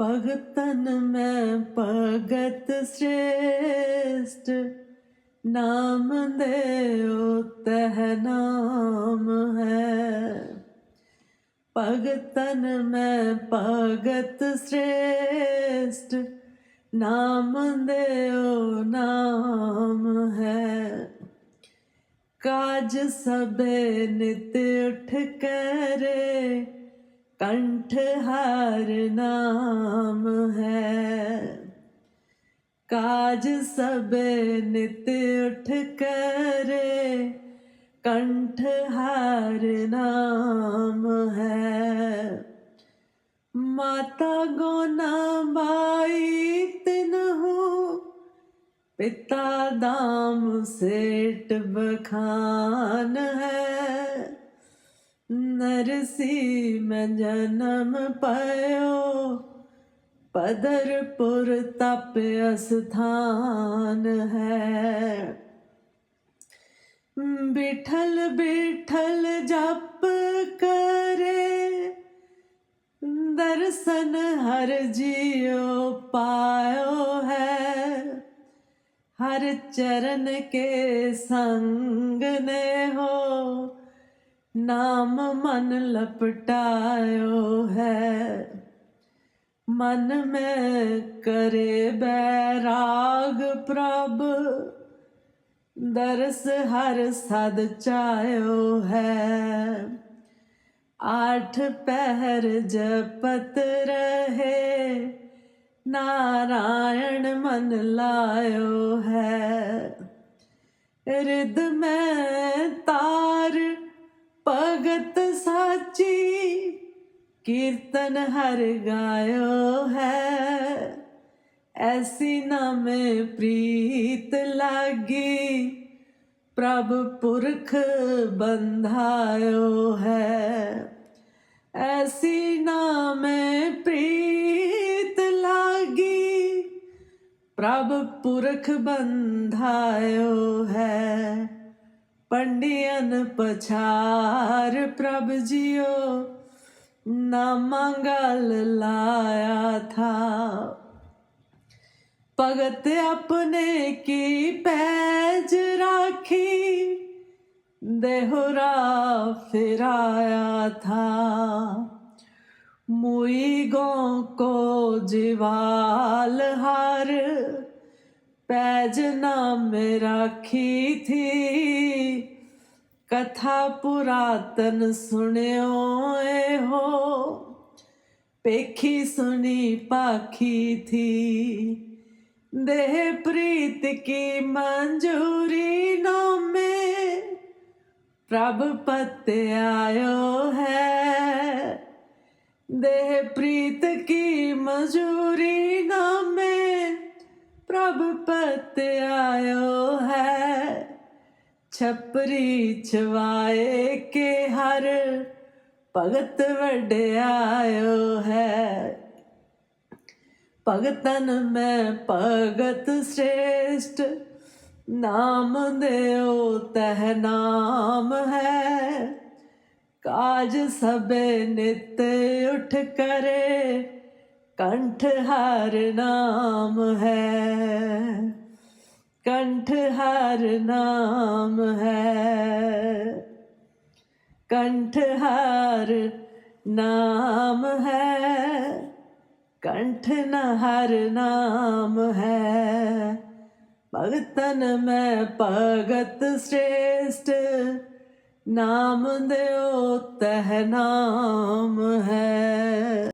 ਭਗਤਨ ਮੈਂ ਭਗਤ ਸ੍ਰੇਸ਼ਟ ਨਾਮ ਦੇਉ ਤਹ ਨਾਮ ਹੈ ਭਗਤਨ ਮੈਂ ਭਗਤ ਸ੍ਰੇਸ਼ਟ ਨਾਮ ਦੇਉ ਨਾਮ ਹੈ ਕਾਜ ਸਭੇ ਨਿਤ ਉਠ ਕਰੇ ਕੰਠ ਹਰ ਨਾਮ ਹੈ ਕਾਜ ਸਭ ਨਿਤ ਉਠ ਕਰੇ ਕੰਠ ਹਰ ਨਾਮ ਹੈ ਮਾਤਾ ਗੋਨਾ ਬਾਈ ਤਿਨਹੂ ਪਿਤਾ ਦਾਮ ਸੇਟ ਬਖਾਨ ਹੈ ਨਰਸੀ ਮੈਂ ਜਨਮ ਪਾਇਓ ਪਦਰਪੁਰ ਤਪ ਅਸਥਾਨ ਹੈ ਬਿਠਲ ਬਿਠਲ ਜਪ ਕਰੇ ਦਰਸ਼ਨ ਹਰ ਜਿਉ ਪਾਇਓ ਹੈ ਹਰ ਚਰਨ ਕੇ ਸੰਗ ਨੇ ਹੋ ਨਾਮ ਮਨ ਲਪਟਾਇਓ ਹੈ। ਮਨ ਮੈਂ ਕਰੇ ਬੈਰਾਗ ਪ੍ਰਭ, ਦਰਸ ਹਰ ਸਦ ਚਾਇਓ ਹੈ। ਆਠ ਪਹਿਰ ਜਪਤ ਰਹੇ, ਨਾਰਾਇਣ ਮਨ ਲਾਇਓ ਹੈ। ਰਿਦ ਮੈਂ ਤਾਰ ਭਗਤ ਸਾਚੀ ਕੀਰਤਨ ਹਰ ਗਾਇਓ ਹੈ। ਐਸੀ ਨਾਮੇ ਪ੍ਰੀਤ ਲਾਗੀ ਪ੍ਰਭ ਪੁਰਖ ਬੰਧਾਇਓ ਹੈ। ਐਸੀ ਨਾਮੇ ਪ੍ਰੀਤ ਲਾਗੀ ਪ੍ਰਭ ਪੁਰਖ ਬੰਧਾਇਓ ਹੈ। ਪੰਡਿයਨ ਪਛਾਰ ਪ੍ਰਭ ਜੀਓ, ਨਾ ਮੰਗਲ ਲਾਇਆ ਥਾ। ਭਗਤ ਆਪਣੇ ਕੀ ਪੈਜ ਰਾਖੀ ਦੇਹੁਰਾ ਫਿਰਾਇਆ ਥਾ। ਮੁਈ ਗੋ ਕੋ ਜਿਵਾਲ ਪੈਜ ਨਾਮ ਰਾਖੀ ਥੀ। ਕਥਾ ਪੁਰਾਤਨ ਸੁਣਿਓ ਏ ਹੋ ਪੇਖੀ ਸੁਣੀ ਪਾਖੀ ਥੀ। ਦੇਹ ਪ੍ਰੀਤ ਕੀ ਮੰਜੂਰੀ ਨਾਮੇ। ਪ੍ਰਭ ਪਤ ਆਇਓ ਹੈ। ਦੇਹ ਪ੍ਰੀਤ ਕੀ ਮਜ਼ੂਰੀ ਨਾਮੇ ਪ੍ਰਭ ਆਇਓ ਹੈ। ਛਪਰੀ ਛਵਾਏ ਕੇ ਹਰ ਭਗਤ ਵਡਿਆਇਓ ਹੈ। ਭਗਤਨ ਮੈਂ ਭਗਤ ਸ੍ਰੇਸ਼ਟ, ਨਾਮ ਦੇਉ ਤਹ ਨਾਮ ਹੈ। ਕਾਜ ਸਭੇ ਨਿਤ ਉਠ ਕਰੇ ਕੰਠ ਹਰ ਨਾਮ ਹੈ। ਕੰਠ ਹਰ ਨਾਮ ਹੈ। ਕੰਠ ਹਰ ਨਾਮ ਹੈ। ਕੰਠ ਨ ਹਰ ਨਾਮ ਹੈ। ਭਗਤਨ ਮੈਂ ਭਗਤ ਸ੍ਰੇਸ਼ਟ, ਨਾਮ ਦਿਓ ਤਹ ਨਾਮ ਹੈ।